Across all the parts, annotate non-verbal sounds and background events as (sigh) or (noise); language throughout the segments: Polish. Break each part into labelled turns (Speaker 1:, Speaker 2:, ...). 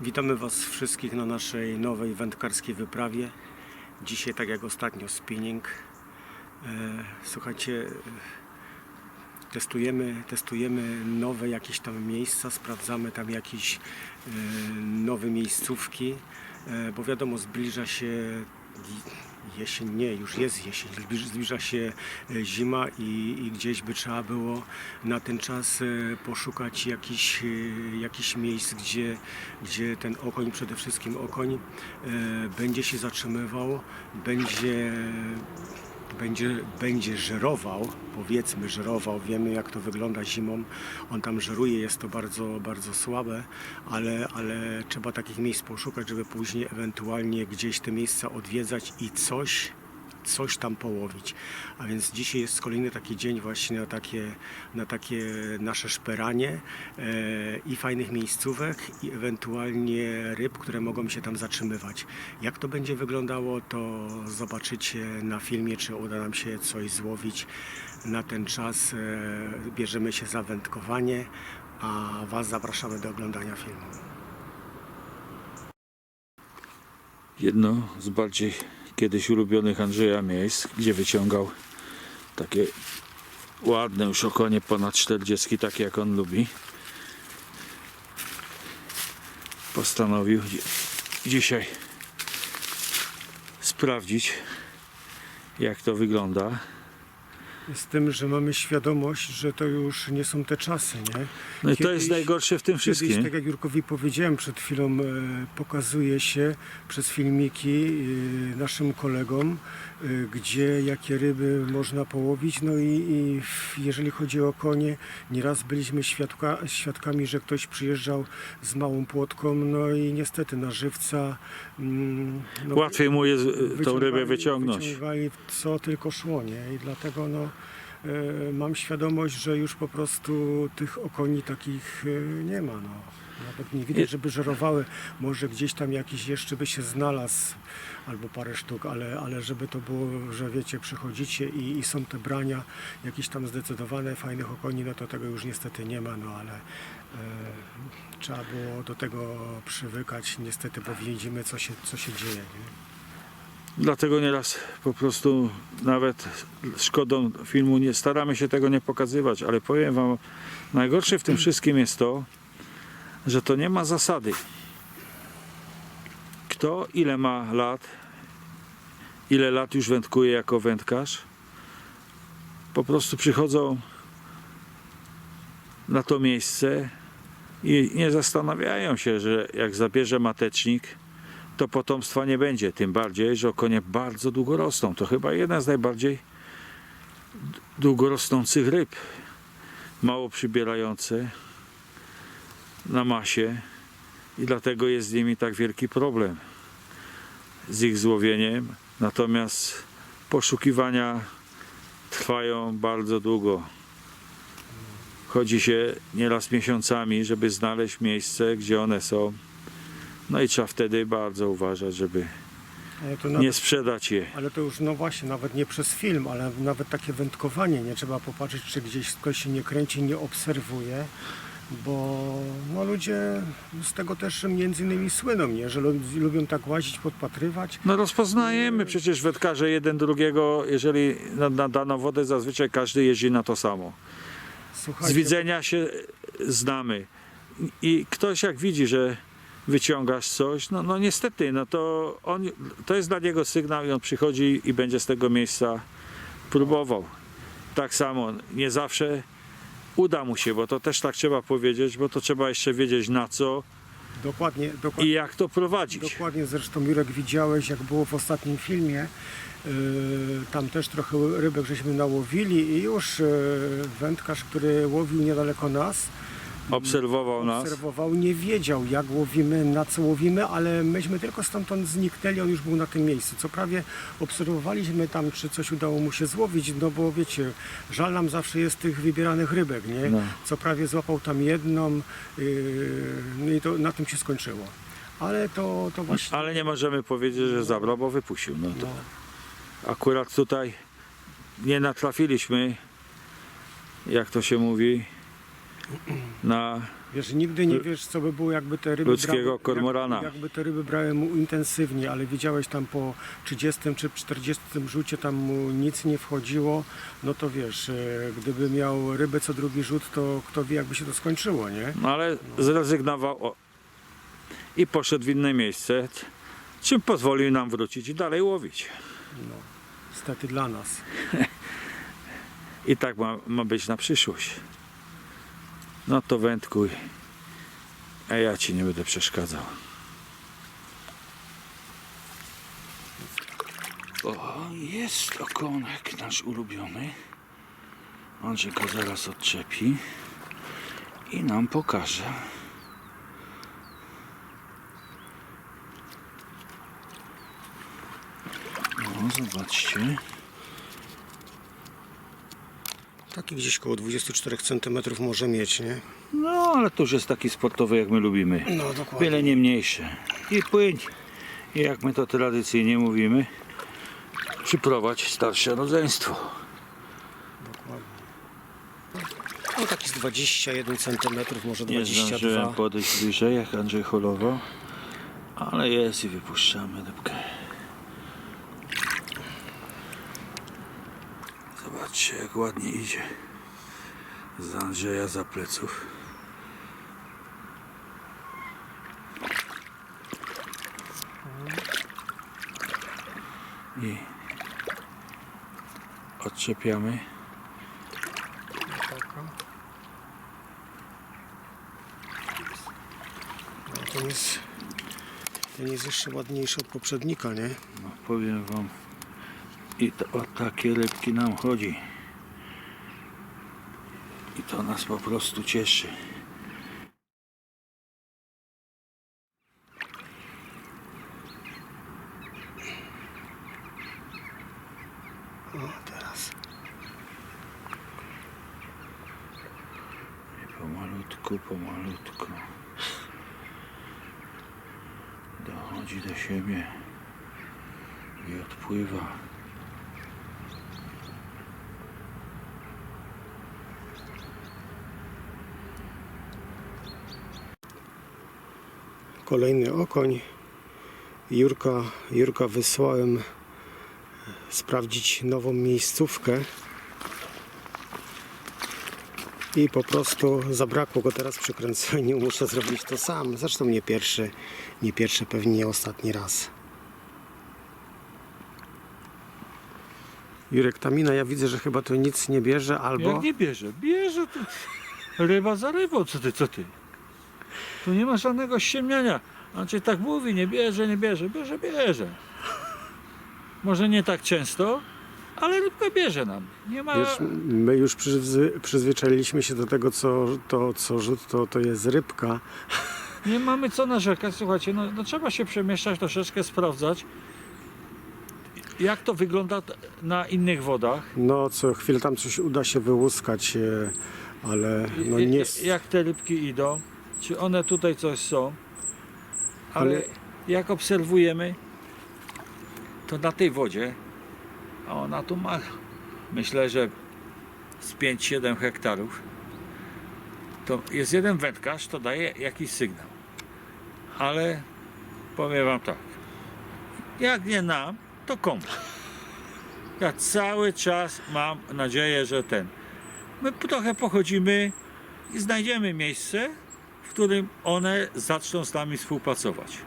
Speaker 1: Witamy Was wszystkich na naszej nowej wędkarskiej wyprawie. Dzisiaj, tak jak ostatnio, spinning. E, Słuchajcie, e, testujemy, testujemy nowe jakieś tam miejsca, sprawdzamy tam jakieś e, nowe miejscówki, bo wiadomo, zbliża się jesień, nie, już jest jesień, zbliż- zbliża się e, zima i, i gdzieś by trzeba było na ten czas e, poszukać jakichś, e, jakichś miejsc, gdzie, gdzie ten okoń, przede wszystkim okoń, będzie się zatrzymywał, będzie będzie, będzie żerował, powiedzmy żerował, wiemy jak to wygląda zimą, on tam żeruje, jest to bardzo, bardzo słabe, ale, ale trzeba takich miejsc poszukać, żeby później ewentualnie gdzieś te miejsca odwiedzać i coś, coś tam połowić. A więc dzisiaj jest kolejny taki dzień właśnie na takie, na takie nasze szperanie e, i fajnych miejscówek i ewentualnie ryb, które mogą się tam zatrzymywać. Jak to będzie wyglądało, to zobaczycie na filmie, czy uda nam się coś złowić. Na ten czas e, bierzemy się za wędkowanie, a Was zapraszamy do oglądania filmu.
Speaker 2: jedno z bardziej kiedyś ulubionych Andrzeja miejsc, gdzie wyciągał takie ładne już okonie ponad 40, takie jak on lubi. Postanowił dzi- dzisiaj sprawdzić, jak to wygląda.
Speaker 1: Z tym, że mamy świadomość, że to już nie są te czasy, nie?
Speaker 2: No i to
Speaker 1: Kiedyś-
Speaker 2: jest najgorsze w tym
Speaker 1: Kiedyś,
Speaker 2: wszystkim.
Speaker 1: tak jak Jurkowi powiedziałem przed chwilą, e, pokazuje się przez filmiki e, naszym kolegom, e, gdzie jakie ryby można połowić. No i, i jeżeli chodzi o konie, nieraz byliśmy świadka, świadkami, że ktoś przyjeżdżał z małą płotką, no i niestety na żywca mm, no,
Speaker 2: Łatwiej mu jest tą rybę wyciągnąć.
Speaker 1: Wyciągali co tylko szło, nie? I dlatego no, mam świadomość, że już po prostu tych okoni takich e, nie ma. No. Nawet nie widać, żeby żerowały. Może gdzieś tam jakiś jeszcze by się znalazł, albo parę sztuk, ale, ale żeby to było, że wiecie, przychodzicie i, i są te brania jakieś tam zdecydowane, fajnych okoni, no to tego już niestety nie ma, no ale e, trzeba było do tego przywykać niestety, bo widzimy co się, co się dzieje. Nie?
Speaker 2: Dlatego nieraz po prostu nawet szkodą filmu nie staramy się tego nie pokazywać, ale powiem wam, najgorsze w tym wszystkim jest to, że to nie ma zasady. Kto ile ma lat, ile lat już wędkuje jako wędkarz, po prostu przychodzą na to miejsce i nie zastanawiają się, że jak zabierze matecznik, to potomstwa nie będzie. Tym bardziej, że konie bardzo długo rosną. To chyba jedna z najbardziej d- długo rosnących ryb. Mało przybierające na masie i dlatego jest z nimi tak wielki problem z ich złowieniem. Natomiast poszukiwania trwają bardzo długo. Chodzi się nieraz miesiącami, żeby znaleźć miejsce, gdzie one są. No i trzeba wtedy bardzo uważać, żeby
Speaker 1: nawet
Speaker 2: nie sprzedać je.
Speaker 1: Ale to już, no właśnie, nawet nie przez film, ale nawet takie wędkowanie, nie trzeba popatrzeć, czy gdzieś ktoś się nie kręci, nie obserwuje, bo no, ludzie z tego też między innymi słyną, nie? że lu- lubią tak łazić, podpatrywać.
Speaker 2: No rozpoznajemy przecież wędkarze jeden drugiego, jeżeli na, na daną wodę zazwyczaj każdy jeździ na to samo. Z
Speaker 1: Słuchajcie,
Speaker 2: widzenia się znamy. I ktoś jak widzi, że wyciągasz coś, no, no niestety, no to on, to jest dla niego sygnał i on przychodzi i będzie z tego miejsca próbował. Tak samo, nie zawsze uda mu się, bo to też tak trzeba powiedzieć, bo to trzeba jeszcze wiedzieć na co
Speaker 1: dokładnie, dokładnie,
Speaker 2: i jak to prowadzić.
Speaker 1: dokładnie zresztą Jurek widziałeś, jak było w ostatnim filmie, yy, tam też trochę rybek żeśmy nałowili i już yy, wędkarz, który łowił niedaleko nas,
Speaker 2: Obserwował nas.
Speaker 1: obserwował, nie wiedział jak łowimy, na co łowimy, ale myśmy tylko stamtąd zniknęli, on już był na tym miejscu. Co prawie obserwowaliśmy tam, czy coś udało mu się złowić, no bo wiecie, żal nam zawsze jest tych wybieranych rybek, nie?
Speaker 2: No.
Speaker 1: Co prawie złapał tam jedną, yy, no i to na tym się skończyło. Ale to, to właśnie...
Speaker 2: Ale nie możemy powiedzieć, że zabrał, bo wypuścił. No to
Speaker 1: No,
Speaker 2: akurat tutaj nie natrafiliśmy, jak to się mówi, na
Speaker 1: Wiesz, nigdy nie wiesz, co by było, jakby te ryby
Speaker 2: Ludzkiego
Speaker 1: brały,
Speaker 2: kormorana.
Speaker 1: Jak, jakby te ryby brały mu intensywnie, ale widziałeś tam po 30 czy 40 rzucie tam mu nic nie wchodziło, no to wiesz, e, gdyby miał rybę co drugi rzut, to kto wie, jakby się to skończyło, nie?
Speaker 2: No ale zrezygnował o, i poszedł w inne miejsce, czym pozwolił nam wrócić i dalej łowić.
Speaker 1: Niestety dla nas. (laughs)
Speaker 2: I tak ma, ma być na przyszłość. No to wędkuj, a ja ci nie będę przeszkadzał. O, jest okonek nasz ulubiony. Andrzej go zaraz odczepi i nam pokaże. No, zobaczcie.
Speaker 1: Taki gdzieś koło 24 cm może mieć, nie?
Speaker 2: No, ale to już jest taki sportowy, jak my lubimy.
Speaker 1: No dokładnie.
Speaker 2: Wiele nie mniejsze. I płyń. I jak my to tradycyjnie mówimy, przyprowadź starsze rodzeństwo.
Speaker 1: dokładnie. No taki z 21 cm, może
Speaker 2: Nie
Speaker 1: 22.
Speaker 2: zdążyłem podejść bliżej, jak Andrzej holował. Ale jest i wypuszczamy rybkę. Zobaczcie, jak ładnie idzie. Z Andrzeja za pleców. I odczepiamy.
Speaker 1: No, ten jest, ten jest jeszcze ładniejszy od poprzednika, nie?
Speaker 2: No, powiem wam, i to o takie rybki nam chodzi. I to nas po prostu cieszy.
Speaker 1: O, teraz.
Speaker 2: I pomalutku, pomalutku. Dochodzi do siebie i odpływa.
Speaker 1: Kolejny okoń. Jurka, Jurka wysłałem sprawdzić nową miejscówkę. I po prostu zabrakło go teraz przy kręceniu. (laughs) Muszę zrobić to sam. Zresztą nie pierwszy, nie pierwszy, pewnie nie ostatni raz. Jurek Tamina, ja widzę, że chyba tu nic nie bierze, albo...
Speaker 2: Jak nie bierze? Bierze tu. Ryba za rybą, co ty, co ty? Tu nie ma żadnego ściemniania. On ci tak mówi, nie bierze, nie bierze, bierze, bierze. Może nie tak często, ale rybkę bierze nam. Nie ma...
Speaker 1: Wiesz, my już przyzwy, przyzwyczailiśmy się do tego, co, to, co rzut to, to jest rybka.
Speaker 2: Nie mamy co narzekać, słuchajcie, no, no trzeba się przemieszczać, troszeczkę sprawdzać, jak to wygląda na innych wodach,
Speaker 1: No, co chwilę tam coś uda się wyłuskać, e, ale no nie...
Speaker 2: jak te rybki idą, czy one tutaj coś są, ale,
Speaker 1: Ale-
Speaker 2: jak obserwujemy, to na tej wodzie, a ona tu ma, myślę, że z 5-7 hektarów, to jest jeden wędkarz, to daje jakiś sygnał. Ale powiem Wam tak, jak nie nam, to komu? Ja cały czas mam nadzieję, że ten. My trochę pochodzimy i znajdziemy miejsce, w którym one zaczną z nami współpracować.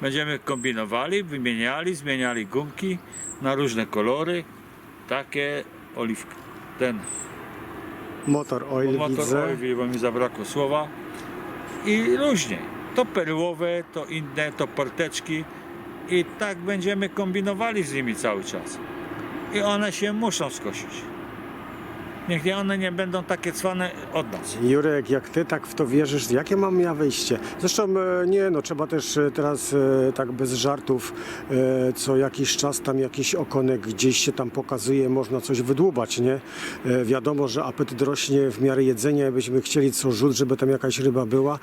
Speaker 2: Będziemy kombinowali, wymieniali, zmieniali gumki na różne kolory. Takie oliwki. Ten
Speaker 1: Motor oil
Speaker 2: motor
Speaker 1: widzę.
Speaker 2: oil, bo mi zabrakło słowa. I różnie. To perłowe, to inne, to porteczki. I tak będziemy kombinowali z nimi cały czas. I one się muszą skosić. Niech nie one nie będą takie cwane od nas.
Speaker 1: Jurek, jak ty tak w to wierzysz, jakie mam ja wyjście? Zresztą e, nie, no trzeba też e, teraz e, tak bez żartów, co jakiś czas tam jakiś okonek gdzieś się tam pokazuje, można coś wydłubać, nie? Wiadomo, że apetyt rośnie w miarę jedzenia, byśmy chcieli co rzut, żeby tam jakaś ryba była.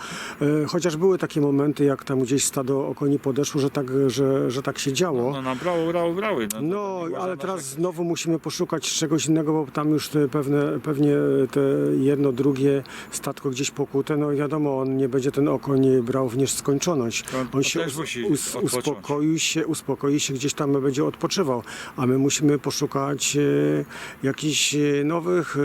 Speaker 1: Chociaż były takie momenty, jak tam gdzieś stado okoni podeszło, że tak, że, że tak się działo.
Speaker 2: No nabrało, brały, brały. No,
Speaker 1: No, ale teraz znowu musimy poszukać czegoś innego, bo tam już pewne pewne, pewnie te jedno, drugie statko gdzieś pokute, no wiadomo, on nie będzie ten okoń brał w nieskończoność.
Speaker 2: On-
Speaker 1: On się us, us, uspokoi się, uspokoi się, gdzieś tam będzie odpoczywał, a my musimy poszukać e, jakichś e, nowych e,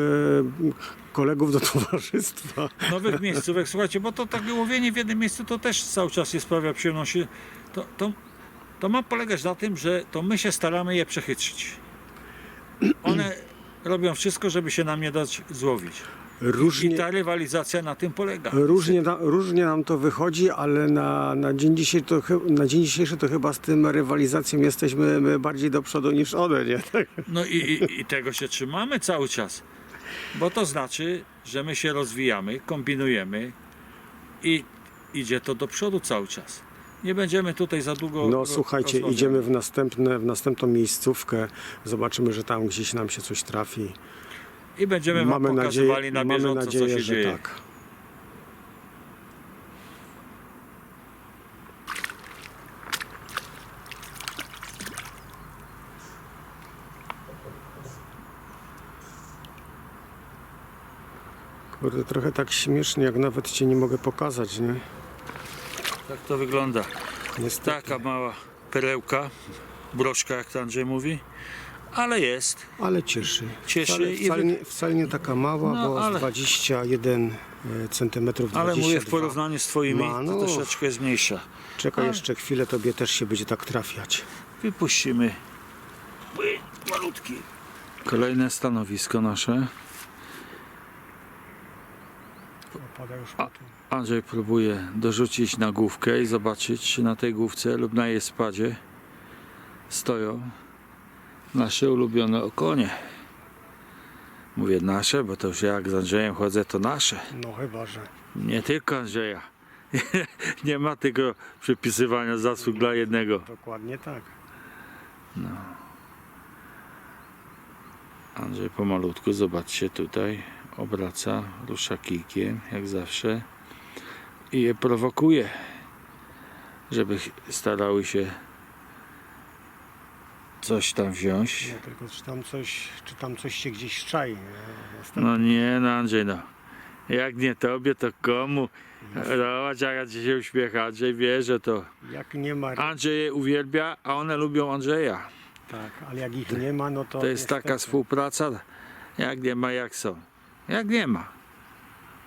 Speaker 1: kolegów do (laughs) towarzystwa.
Speaker 2: nowych miejscówek. Słuchajcie, bo to takie łowienie w jednym miejscu to też cały czas nie sprawia przyjemności. To, to, to ma polegać na tym, że to my się staramy je przechytrzyć. One robią wszystko, żeby się nam nie dać złowić. I
Speaker 1: Różnie,
Speaker 2: ta rywalizacja na tym polega.
Speaker 1: różnie, na, różnie nam to wychodzi, ale na, na, dzień dzisiejszy to, na dzień dzisiejszy to chyba z tym rywalizacją jesteśmy my bardziej do przodu niż one, nie? Tak.
Speaker 2: No i, i, i tego się trzymamy cały czas. Bo to znaczy, że my się rozwijamy, kombinujemy i idzie to do przodu cały czas. Nie będziemy tutaj za długo.
Speaker 1: No słuchajcie,
Speaker 2: rozmawiali.
Speaker 1: idziemy w, następne, w następną miejscówkę, zobaczymy, że tam gdzieś nam się coś trafi.
Speaker 2: I będziemy wam
Speaker 1: Mamy
Speaker 2: pokazywali
Speaker 1: nadzieję,
Speaker 2: na
Speaker 1: mamy
Speaker 2: bieżąco,
Speaker 1: nadzieję
Speaker 2: co się
Speaker 1: że
Speaker 2: dzieje.
Speaker 1: tak. Kurde, trochę tak śmiesznie, jak nawet cię nie mogę pokazać, nie?
Speaker 2: Tak to wygląda.
Speaker 1: Niestety.
Speaker 2: Taka mała perełka, broszka, jak to Andrzej mówi, ale jest.
Speaker 1: Ale cieszy.
Speaker 2: Cieszy
Speaker 1: Wcale,
Speaker 2: i
Speaker 1: wcale, nie, wcale nie taka mała,
Speaker 2: No,
Speaker 1: bo
Speaker 2: ale-
Speaker 1: z 21 centymetrów
Speaker 2: Ale mówię w
Speaker 1: 22.
Speaker 2: porównaniu z twoimi,
Speaker 1: Ma, no.
Speaker 2: to troszeczkę jest mniejsza.
Speaker 1: Czekaj
Speaker 2: ale-
Speaker 1: jeszcze chwilę, tobie też się będzie tak trafiać.
Speaker 2: Wypuścimy. Malutki. Kolejne stanowisko nasze.
Speaker 1: Opada już
Speaker 2: A- Andrzej próbuje dorzucić na główkę i zobaczyć, czy na tej główce lub na jej spadzie stoją nasze ulubione okonie. Mówię nasze, bo to już jak z Andrzejem chodzę, to nasze.
Speaker 1: No chyba, że.
Speaker 2: Nie tylko Andrzeja. (laughs) Nie ma tego przypisywania zasług dla jednego.
Speaker 1: Dokładnie tak.
Speaker 2: Andrzej pomalutku, zobaczcie tutaj, obraca, rusza kijkiem, jak zawsze i je prowokuje, żeby starały się coś tam wziąć.
Speaker 1: No, tylko czy tam coś, czy tam coś się gdzieś szczai. nie?
Speaker 2: No nie, no Andrzej, no. Jak nie tobie, to komu? Zobacz, jak się uśmiecha. Andrzej wie, że to
Speaker 1: Jak nie ma,
Speaker 2: Andrzej je uwielbia, a one lubią Andrzeja.
Speaker 1: tak, ale jak ich nie ma, no to.
Speaker 2: To jest taka
Speaker 1: niestety.
Speaker 2: współpraca, jak nie ma, jak są. Jak nie ma.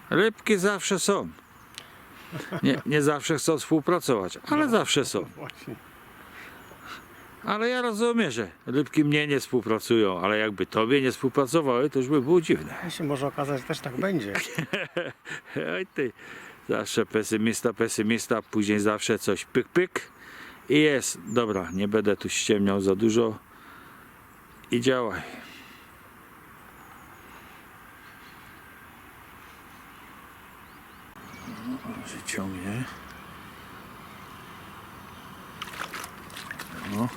Speaker 2: Rybki zawsze są. Nie, nie zawsze chcą współpracować, ale zawsze są.
Speaker 1: Właśnie.
Speaker 2: Ale ja rozumiem, że rybki mnie nie współpracują, ale jakby tobie nie współpracowały, to już by było dziwne.
Speaker 1: To się może okazać, że też tak będzie. (laughs)
Speaker 2: Oj ty, zawsze pesymista, pesymista, później zawsze coś pyk, pyk i jest. Dobra, nie będę tu ściemniał za dużo i działaj. Że ciągnie. No,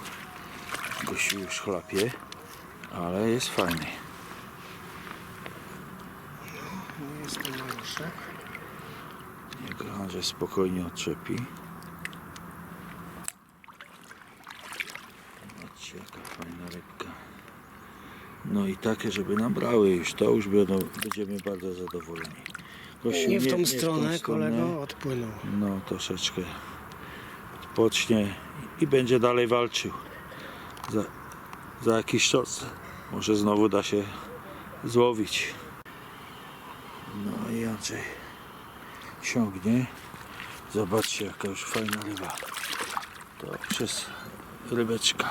Speaker 2: gościu już chlapie, ale jest fajny.
Speaker 1: Nie jest to maluszek.
Speaker 2: Niech Andrzej spokojnie odczepi. Zobaczcie jaka fajna rybka. No i takie, żeby nabrały już, to już będą, będziemy bardzo zadowoleni. Gościu,
Speaker 1: Nie w tą
Speaker 2: nie
Speaker 1: stronę,
Speaker 2: w tą stronę.
Speaker 1: kolego, odpłynął.
Speaker 2: No troszeczkę odpocznie i będzie dalej walczył. Za, za jakiś czas może znowu da się złowić. No i Andrzej ciągnie. Zobaczcie jaka już fajna ryba. To przez rybeczka.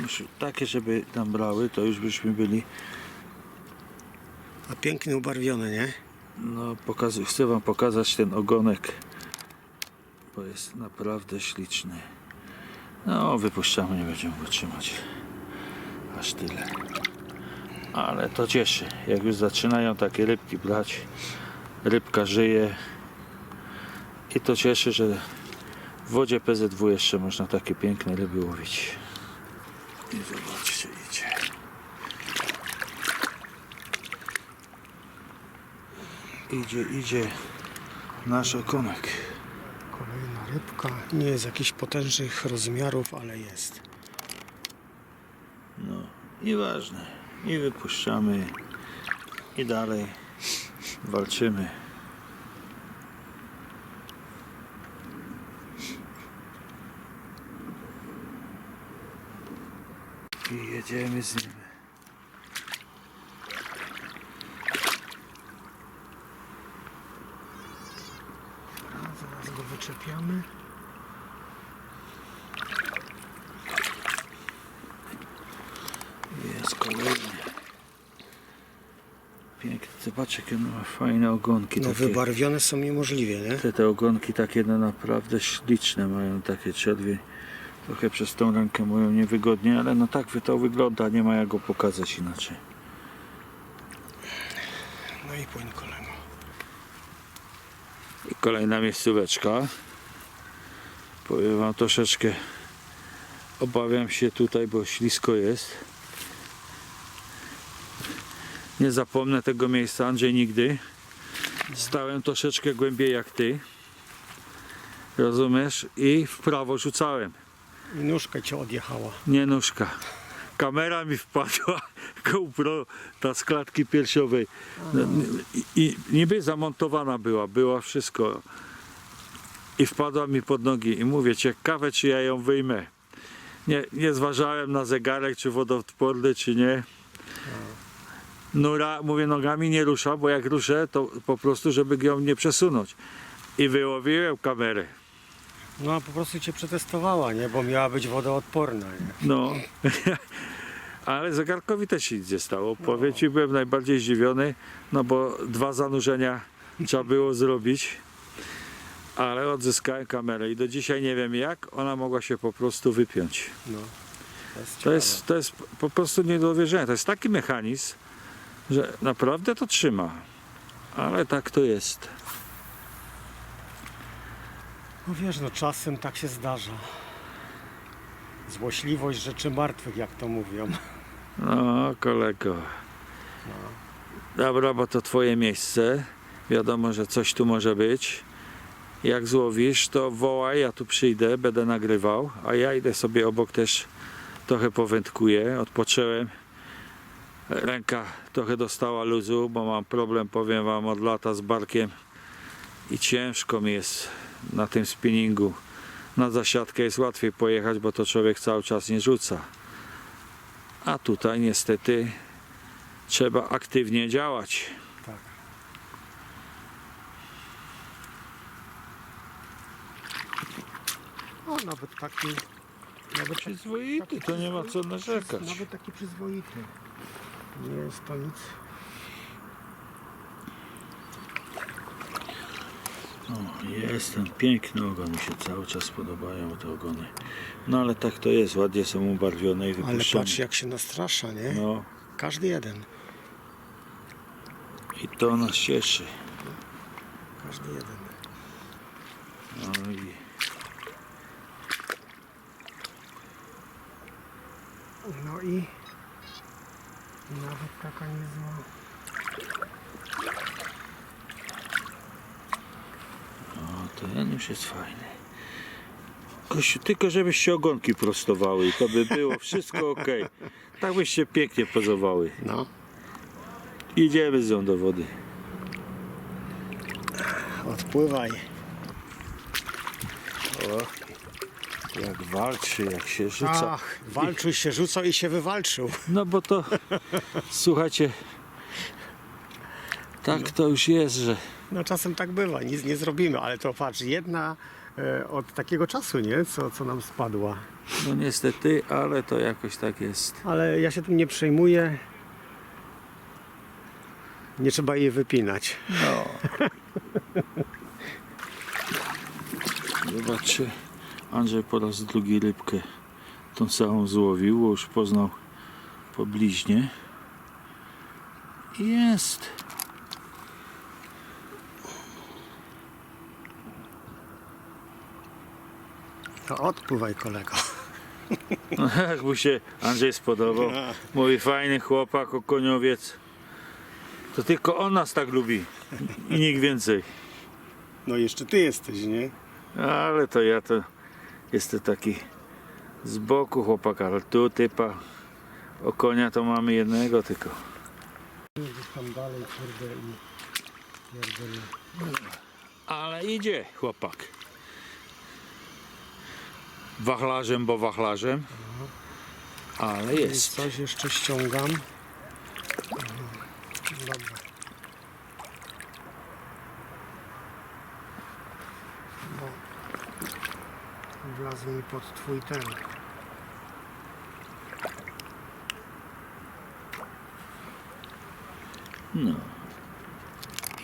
Speaker 2: No, już takie, żeby tam brały, to już byśmy byli.
Speaker 1: A pięknie ubarwione, nie?
Speaker 2: No, pokazuję, chcę Wam pokazać ten ogonek, bo jest naprawdę śliczny. No, wypuszczamy, nie będziemy go trzymać. Aż tyle. Ale to cieszy, jak już zaczynają takie rybki brać. Rybka żyje. I to cieszy, że w wodzie PZW jeszcze można takie piękne ryby łowić. I zobaczcie, idzie. Idzie, idzie nasz okonek.
Speaker 1: Kolejna Rybka nie jest jakichś potężnych rozmiarów, ale jest.
Speaker 2: No, nieważne. I wypuszczamy i dalej walczymy. I jedziemy z nim.
Speaker 1: A, zaraz go wyczepiamy.
Speaker 2: Jest kolejny. Piękny. Zobacz jakie on ma fajne ogonki.
Speaker 1: No
Speaker 2: takie.
Speaker 1: wybarwione są niemożliwie, nie?
Speaker 2: Te, te ogonki takie no naprawdę śliczne mają takie czerwie. Trochę przez tą rękę moją niewygodnie, ale no tak to wygląda, nie ma jak go pokazać inaczej.
Speaker 1: No i płyń kolego.
Speaker 2: I kolejna miejscóweczka. Powiem wam troszeczkę obawiam się tutaj, bo ślisko jest. Nie zapomnę tego miejsca, Andrzej, nigdy. Stałem troszeczkę głębiej jak ty. Rozumiesz? I w prawo rzucałem.
Speaker 1: I nóżka cię odjechała.
Speaker 2: Nie nóżka. Kamera mi wpadła, (laughs) GoPro, ta z klatki piersiowej. No, I, I niby zamontowana była, była wszystko. I wpadła mi pod nogi i mówię, ciekawe czy ja ją wyjmę. Nie, nie zważałem na zegarek, czy wodoodporny, czy nie. Nura, mówię, nogami nie rusza, bo jak ruszę, to po prostu, żeby ją nie przesunąć. I wyłowiłem kamerę.
Speaker 1: No a po prostu cię przetestowała, nie? Bo miała być wodoodporna, nie?
Speaker 2: No, (laughs) ale zegarkowi też nic nie stało. Powiem ci, byłem najbardziej zdziwiony, no bo dwa zanurzenia trzeba było zrobić, ale odzyskałem kamerę i do dzisiaj nie wiem jak ona mogła się po prostu wypiąć.
Speaker 1: No. To jest,
Speaker 2: To
Speaker 1: ciekawe.
Speaker 2: jest, to jest po prostu nie do uwierzenia. To jest taki mechanizm, że naprawdę to trzyma. Ale tak to jest.
Speaker 1: No wiesz, no czasem tak się zdarza. Złośliwość rzeczy martwych, jak to mówią.
Speaker 2: No, kolego. Dobra, bo to twoje miejsce. Wiadomo, że coś tu może być. Jak złowisz, to wołaj, ja tu przyjdę, będę nagrywał, a ja idę sobie obok też trochę powędkuję. Odpocząłem. Ręka trochę dostała luzu, bo mam problem, powiem wam, od lata z barkiem i ciężko mi jest na tym spinningu. Na zasiadkę jest łatwiej pojechać, bo to człowiek cały czas nie rzuca. A tutaj niestety trzeba aktywnie działać.
Speaker 1: Tak. O, nawet taki... Nawet
Speaker 2: Przyzwoity, to nie ma co narzekać.
Speaker 1: Nawet taki przyzwoity. Nie jest to nic.
Speaker 2: O, jest ten piękny ogon, mi się cały czas podobają te ogony. No ale tak to jest, ładnie są ubarwione i
Speaker 1: Ale
Speaker 2: wypuszczone.
Speaker 1: patrz jak się nastrasza, nie?
Speaker 2: No
Speaker 1: Każdy jeden.
Speaker 2: i to nas cieszy.
Speaker 1: Każdy jeden.
Speaker 2: No i
Speaker 1: No i nawet taka niezła.
Speaker 2: o, ten już jest fajny. Kościół, tylko żebyście ogonki prostowały i to by było wszystko ok. Tak byście pięknie pozowały.
Speaker 1: No.
Speaker 2: Idziemy z nią do wody.
Speaker 1: Odpływaj.
Speaker 2: O, jak walczy, jak się rzuca.
Speaker 1: Ach, walczył się, rzucał i się wywalczył.
Speaker 2: No bo to, słuchajcie, tak to już jest, że
Speaker 1: No czasem tak bywa, nic nie zrobimy, ale to patrz, jedna e, od takiego czasu, nie? Co, co nam spadła.
Speaker 2: no niestety, ale to jakoś tak jest.
Speaker 1: Ale ja się tym nie przejmuję. Nie trzeba jej wypinać.
Speaker 2: No. Zobaczcie, Andrzej po raz drugi rybkę tą samą złowił, bo już poznał po bliźnie. Jest.
Speaker 1: To odpływaj kolego.
Speaker 2: No, (laughs) jak mu się Andrzej spodobał. Mówi fajny chłopak, okoniowiec. To tylko on nas tak lubi. I nikt więcej.
Speaker 1: No jeszcze ty jesteś, nie?
Speaker 2: Ale to ja to jestem taki z boku chłopak, ale tu typa o konia to mamy jednego tylko.
Speaker 1: Tam dalej, kurde i.
Speaker 2: Ale idzie chłopak. Wachlarzem, bo wachlarzem. Ale jest.
Speaker 1: coś jeszcze ściągam. Dobra. No. Wlazł mi pod twój ten.
Speaker 2: No.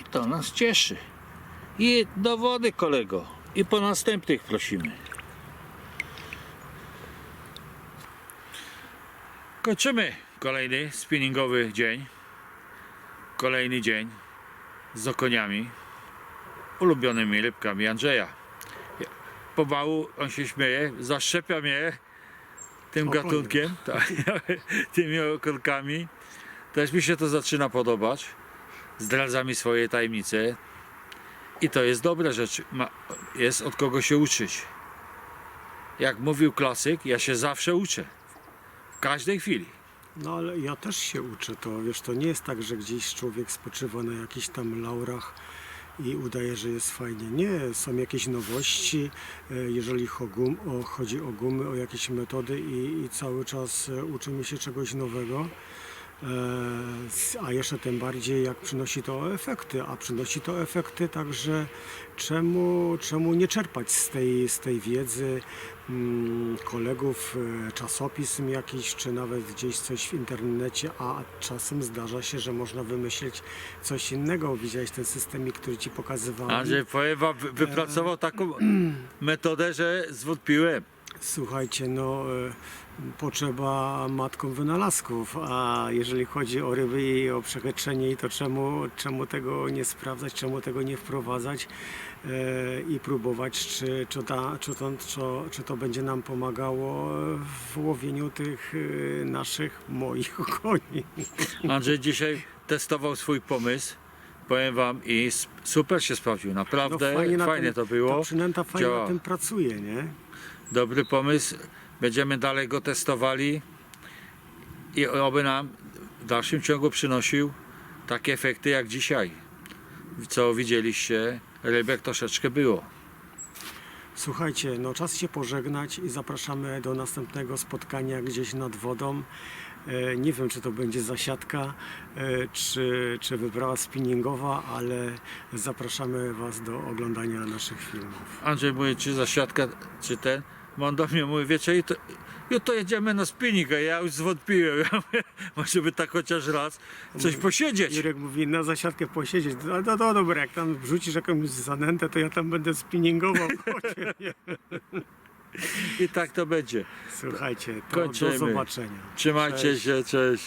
Speaker 2: I to nas cieszy. I do wody kolego. I po następnych prosimy. Kończymy kolejny spinningowy dzień. Kolejny dzień z okoniami. Ulubionymi rybkami Andrzeja. Pomału on się śmieje, zaszczepia mnie tym gatunkiem, (laughs) tak, tymi okonkami. Też mi się to zaczyna podobać. Zdradza mi swoje tajemnice. I to jest dobre rzecz. Ma, jest od kogo się uczyć. Jak mówił klasyk, ja się zawsze uczę. Każdej chwili.
Speaker 1: No ale ja też się uczę, to wiesz, to nie jest tak, że gdzieś człowiek spoczywa na jakichś tam laurach i udaje, że jest fajnie. Nie, są jakieś nowości, e, jeżeli chodzi o gumy, o jakieś metody i, i cały czas e, uczymy się czegoś nowego. E, A jeszcze tym bardziej jak przynosi to efekty, a przynosi to efekty, także czemu, czemu nie czerpać z tej, z tej wiedzy mm, kolegów, e, czasopism jakiś, czy nawet gdzieś coś w internecie, a czasem zdarza się, że można wymyślić coś innego. Widziałeś ten systemik, który ci pokazywałem.
Speaker 2: Andrzej Poewa wy- wypracował taką (clears throat) metodę, że zwątpiłem.
Speaker 1: Słuchajcie, no e, potrzeba matką wynalazków, a jeżeli chodzi o ryby i o przechytrzenie, to czemu, czemu tego nie sprawdzać, czemu tego nie wprowadzać e, i próbować, czy, czy, ta, czy, to, czy, czy to będzie nam pomagało w łowieniu tych e, naszych, moich (laughs) koni.
Speaker 2: Andrzej dzisiaj testował swój pomysł. Powiem wam i super się sprawdził. Naprawdę fajnie,
Speaker 1: No, na tym-
Speaker 2: to było.
Speaker 1: Ta przynęta fajnie
Speaker 2: Działa.
Speaker 1: na tym pracuje, nie?
Speaker 2: Dobry pomysł. Będziemy dalej go testowali i oby nam w dalszym ciągu przynosił takie efekty jak dzisiaj. Co widzieliście, rybek troszeczkę było.
Speaker 1: Słuchajcie, no czas się pożegnać i zapraszamy do następnego spotkania gdzieś nad wodą. E, Nie wiem, czy to będzie zasiadka, e, czy, czy wyprawa spinningowa, ale zapraszamy Was do oglądania naszych filmów.
Speaker 2: Andrzej mówi, czy zasiadka, czy ten. On do mnie mówi, wiecie, jutro, jutro jedziemy na spinning, a ja już zwątpiłem. Ja mówię, może by tak chociaż raz coś posiedzieć.
Speaker 1: Jurek mówi, na zasiadkę posiedzieć. No, no, no dobra, jak tam wrzucisz jakąś zanętę, to ja tam będę spinningował. (laughs)
Speaker 2: I tak to będzie.
Speaker 1: Słuchajcie, to
Speaker 2: Kończymy.
Speaker 1: do zobaczenia.
Speaker 2: Trzymajcie
Speaker 1: Cześć.
Speaker 2: się, cześć.